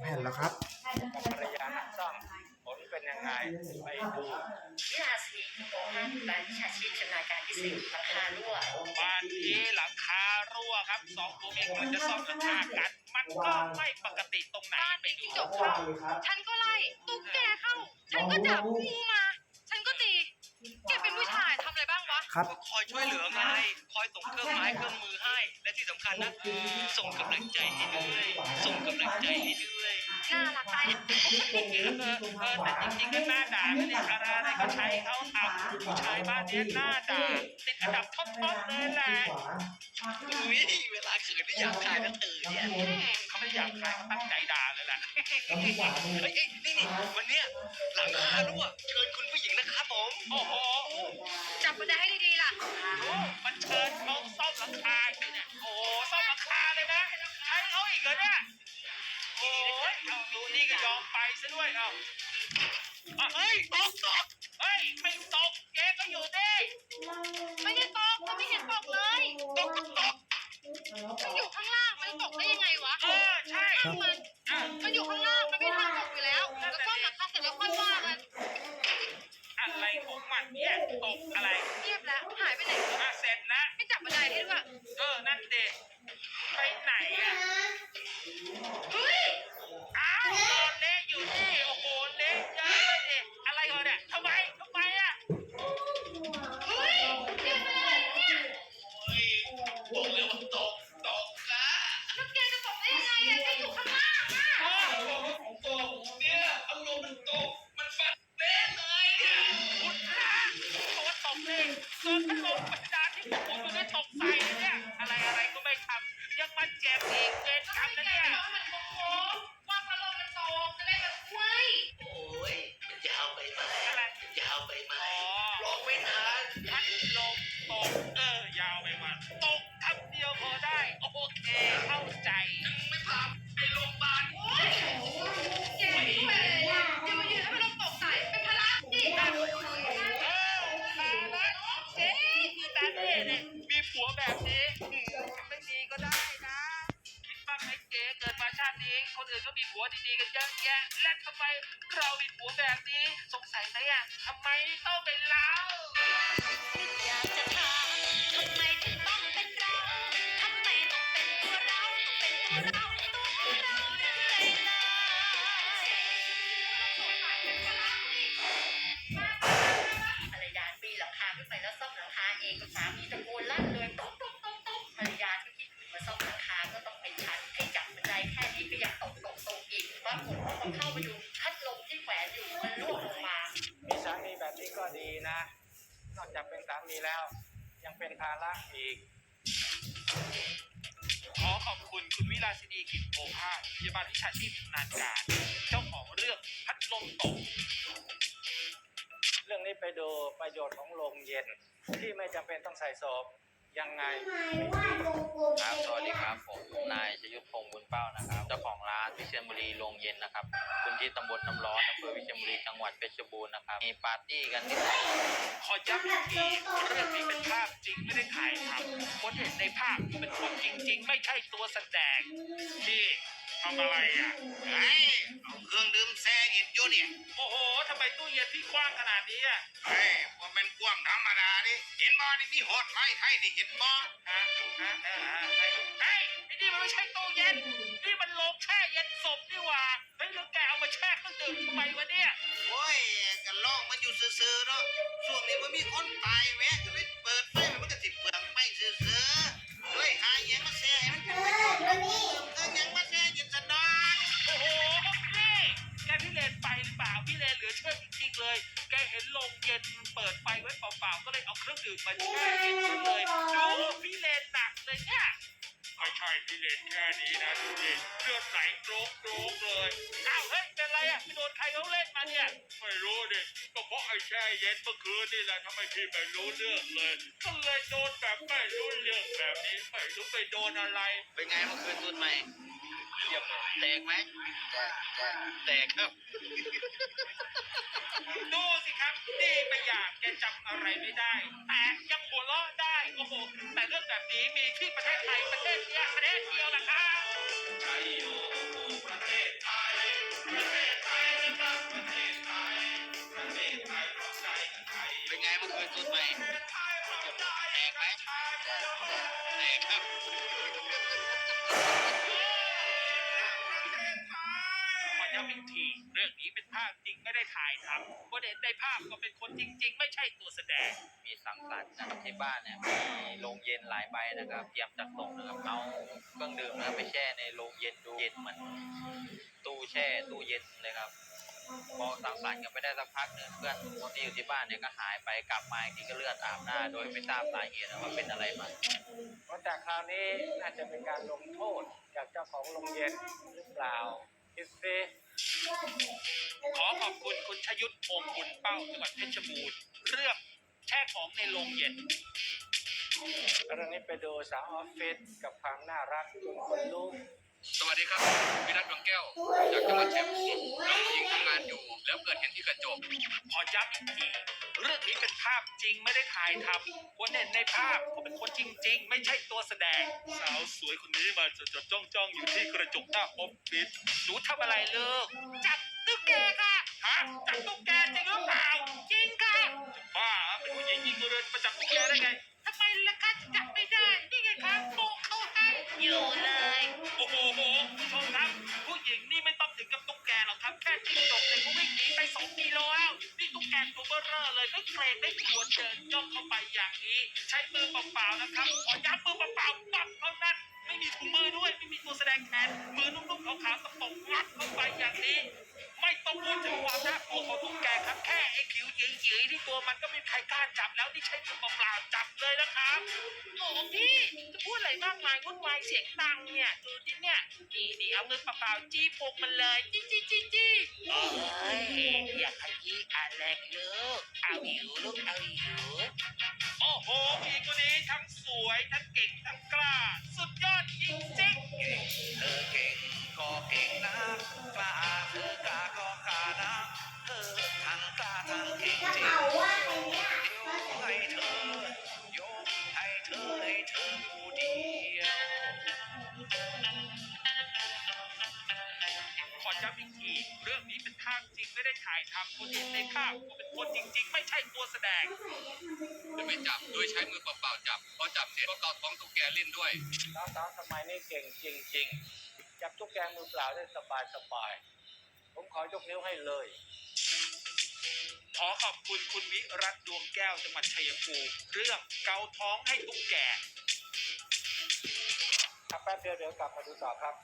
แผ่นแล้วครับภรรยานักซ่อมผลเป็นยังไงไปดูวิลาสินีโกห้าแบรนด์วิชาชีพชำนาญการพิเศษหลังคารั่วบ้านนี้หลังคารั่วครับสองผัวเมียกำลังจะซ่อมหลังคากัน มันก็ไม่ปกติตรงไหนไปดูจบเข้าฉันก็ไล่ตุ๊กแกเข้า ฉันก็จับงูมา ฉันก็ตีแกเป็นผู้ชายทำอะไรบ้างวะครับก็คอยช่วยเหลือไงคอยส่งเครื่องไม้เครื่องมือให้ และที่สำคัญนะส่งกำลังใจให้ด้วยส่งกำลังใจให้ด้วย น่ารักตายเออเออเออแต่จริงๆก็หน่าด่าไม่ได้อะไรอะไรก็ใช้เขาทำผู้ชายบ้านเนี้ยน่าด่าติดอันดับท็อปๆเลยแหละอุ้ยเวลาเขินไม่อยากคายก็ตื่นเนี่ยเขาไม่อยากใครเขาตั้งใจด่าเลยแหละเฮ้ยเอ้ยนี่นี่วันเนี้ยหลังคารั่วเชิญคุณผู้หญิงนะครับผมโอ้โหจับบันไดให้ดีๆล่ะดูมันเชิญเขาซ่อมหลังคาอยู่เนี่ยโอ้ซ่อมหลังคาเลยนะ เอาดูนี่ก็ยอมไปซะด้วยเอาอะเฮ้ยตกตกเฮ้ยไม่ตกเจ๊ก็อยู่ดิไม่ได้ตกมันไม่เห็นตกเลยตกตกตกมันอยู่ข้างล่างมันตกได้ยังไงวะเออใช่ช่างมันอะ มันอยู่ข้าง กันเยอะแยะ และทำไมเรามีผัวแบบนี้ สงสัยไหมอะทำไมต้องเป็นเรา รากฏว่าพอเข้าไปดูพัดลมที่แขวนอยู่มันร่วงลงมา มีสามีแบบนี้ก็ดีนะ นอกจากเป็นสามีแล้ว ยังเป็นภาระอีก ขอขอบคุณคุณวิลาสินีกิจโอภาสพยาบาลวิชาชีพชำนาญการ เจ้าของเรื่องพัดลมตก เรื่องนี้ไปดูประโยชน์ของโรงเย็น ที่ไม่จำเป็นต้องใส่โสบ ยังไงครับสวัสดีครับผมนายชยุทธพงศ์บุญเป้านะครับ เจ้าของร้านวิเชียรบุรีโรงเย็นนะครับพื้นที่ตำบลน้ำร้อนอำเภอวิเชียรบุรีจังหวัดเพชรบูรณ์นะครับมีปาร์ตี้กันนิดหน่อยขอย้ำอีกทีเรื่องนี้เป็นภาพจริงไม่ได้ถ่ายทำคนเห็นในภาพเป็นคนจริง ๆ ไม่ใช่ตัวแสดงที่ทำอะไรอะไอ้เอาเครื่องดื่มแซ่อิดอยู่เนี่ยโอ้โหทำไมตู้เย็นพี่กว้างขนาดนี้อะเฮ้ยว่าเป็นกว้างธรรมดาดิเห็ นบ่นี่มีหอดไม้ไทยดิเห็นบ่ฮะฮะฮะฮ้ยเฮ้ยไอ้นี่มันไม่ใช่ตู้เย็น นี่มันโรงแช่เย็นศพนี่หว่า เฮ้ยแล้วแกเอามาแช่เครื่องดื่มทำไมวะเนี่ย โอ้ยกันล่องมันอยู่ซื่อๆเนาะช่วงนี้มันมีคนตายแหวะก็เลยเปิดไฟมันก็สิเปลืองไฟซื่อๆด้วยหาอหยังมาแซ่ให้มันเป็นประโยชน์เออหยังมาแซ่ยินสนองโอ้โห นี่ แกพี่เลนไปหรือเปล่า พี่เลนเหลือเชื่อจริงๆเลย ได้เห็นโรงเย็นเปิดไฟไว้เปล่าๆ ก็เลยเอาเครื่องดื่มมาแช่เย็นกันเลย ดูพี่เลนหนักเลยเนี่ยไม่ใช่พี่เลนแค่นี้นะดูดิเลือดไหลโกรกๆเลย อ้าวเฮ้ย นไรอะพี่โดนใครเขาเล่นมาเนี่ย ไม่รู้ดิก็เพราะไอ้แช่เย็นเมื่อคืนนี่แหละทำไมพี่ไม่รู้เรื่องเลย ก็เลยโดนแบบไม่รู้เรื่องแบบนี้ไม่รู้ไปโดนอะไร เป็นไงเมื่อคืนตุนใหม่เยี่ยมเลยแตกไหมแตกครับ ดูสิครับนี่ไปอย่างแกจำอะไรไม่ได้ แต่ยังหัวเราะได้โอ้โหแต่เรื่องแบบนี้มีที่ประเทศไทยประเทศเนี้ยประเทศเดียวแหละครับ เ็นไงมื่อคืนสุดใหม่แตกไหมแตกครับขอย้ำอีกที เรื่องนี้เป็นภาพจริงไม่ได้ถ่ายทำคนเห็นในภาพก็เป็นคนจริง ๆ ไม่ใช่ตัวแสดง มีสังสรรค์นะครับที่บ้านเนี่ยมีโรงเย็นหลายใบนะครับ เตรียมจัดส่งนะครับเอาเครื่องดื่มนะครัไปแช่ในโรงเย็นดูเย็นเหมือนตู้แช่ตู้เย็นเลยครับ พอสังสรรค์กันไปได้สักพักหนึ่งเพื่อนที่อยู่ที่บ้านเนี่ยก็หายไปกลับมาอีกทีก็เลือดอาบหน้า โดยไม่ทราบสาเหตุนะว่าเป็นอะไรมาเพราะแต่คราวนี้น่าจะเป็นการลงโทษจากเจ้าของโรงเย็นหรือเปล่าคิดซิขอขอบคุณคุณชยุทธพงศ์บุญเป้าจังหวัดเพชรบูรณ์เรื่องแช่ของในโรงเย็นเรื่องนี้ไปดูสาวออฟฟิศกับความน่ารักจนคนลุกสวัสดีครับวิรัตดวงแก้วจากจังหวัดเชียงใหม่ แล้วเกิดเห็นที่กระจก ขอย้ำอีกทีเรื่องนี้เป็นภาพจริงไม่ได้ถ่ายทำคนเห็นในภาพเขาเป็นคนจริง ๆ ไม่ใช่ตัวแสดง สาวสวยคนนี้มาจดจ้องจ้องๆอยู่ที่กระจกหน้าออฟฟิศหนูทำอะไรเลิกจับตุ๊กแกค่ะฮะจับตุ๊กแกจริงหรือเปล่าจริงค่ะจะบ้าเหรอเป็นผู้หญิงยิงเรือนมาจับตุ๊กแกได้ไง ทำไมล่ะคะจับไม่ได้นี่ไงคะโปะเขาให้อยู่เลย โอ้โหผู้ชมครับ ผู้หญิงนี่ไม่ต้องถึงกับตุ๊กแกหรอกครับแค่จิ้งจก สองกิโลแล้วนี่ตุ๊กแกตัวเบ้อเร่อเลยไม่เกรงไม่กลัวเดินย่องเข้าไปอย่างนี้ ใช้มือเปล่าๆนะครับขอย้ำมือเปล่าๆปับเท่านั้นไม่มีถุงมือด้วยไม่มีตัวแสดงแขนมือนุ่มๆขาวๆตะปบงัดเข้าไปอย่างนี้ ไม่ต้องพูดถึงความน่ากลัวของตุ๊กแกครับแค่ไอ้ผิวหยืยๆที่ตัวมันก็ไม่มีใครกล้าจับแล้วนี่ใช้มือเปล่าๆจับเลยนะครับโอ้พี่จะพูดอะไรมากมายวุ่นวายเสียงดังเนี่ยดูดิเนี่ยนี่นี่เอามือเปล่าๆจี้พุงมันเลยจี้จี้จี้จี้ อะไรลูก เอาอยู่ลูกเอาอยู่โอ้โหผู้หญิงคนนี้ทั้งสวยทั้งเก่งทั้งกล้า สุดยอดจริงจริงเธอเก่งก็เก่งนะกล้าเธอกล้าก็กล้านะเธอทั้งกล้าทั้งเก่งจริง ถ่ายทำคนเห็นในภาพก็เป็นคนจริง ๆ ไม่ใช่ตัวแสดง จะไม่จับโดยใช้มือเปล่าๆจับพอจับเสร็จก็เกาท้องตุ๊กแกเล่นด้วยสาวๆสมัยนี้เก่งจริง ๆ จับตุ๊กแกมือเปล่าได้สบายๆผมขอยกนิ้วให้เลย ขอขอบคุณคุณวิรัตดวงแก้วจังหวัดชัยภูมิเรื่องเกาท้องให้ตุ๊กแก ครับแป๊บเดียวเดี๋ยวกลับมาดูต่อครับ